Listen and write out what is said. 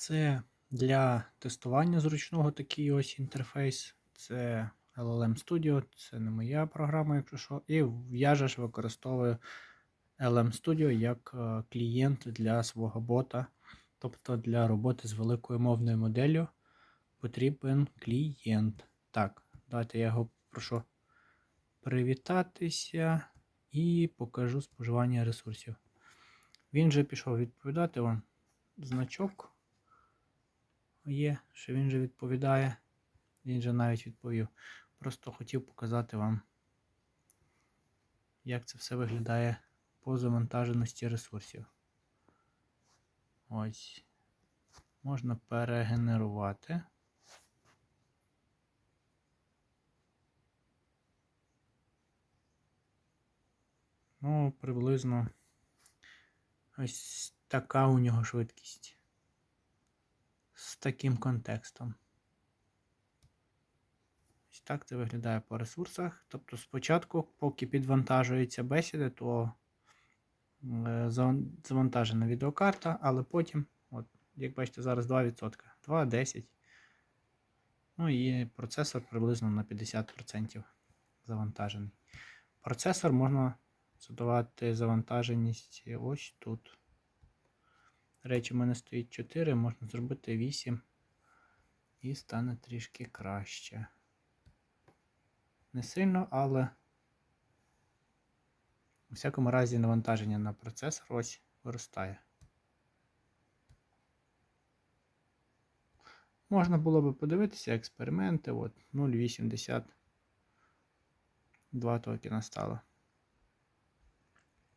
Це для тестування зручного такий ось інтерфейс. Це LLM Studio, це не моя програма, якщо що. І я же ж використовую LM Studio як е, клієнт для свого бота. Тобто для роботи з великою мовною моделлю потрібен клієнт. Так, давайте я його прошу привітатися і покажу споживання ресурсів. Він вже пішов відповідати вам. Значок є, що він же відповідає. Він же навіть відповів. Просто хотів показати вам, як це все виглядає по завантаженості ресурсів. Ось. Можна перегенерувати. Ну, приблизно ось така у нього швидкість. Таким контекстом. Ось так це виглядає по ресурсах. Тобто спочатку, поки підвантажується бесіди, то е, завантажена відеокарта, але потім, от, як бачите, зараз 2%, 2,10. Ну і процесор приблизно на 50% завантажений. Процесор можна задавати завантаженість ось тут. Речі, у мене стоїть 4, можна зробити 8 і стане трішки краще. Не сильно, але у всякому разі навантаження на процесор ось виростає. Можна було би подивитися експерименти. От 0,80. Два токена стало.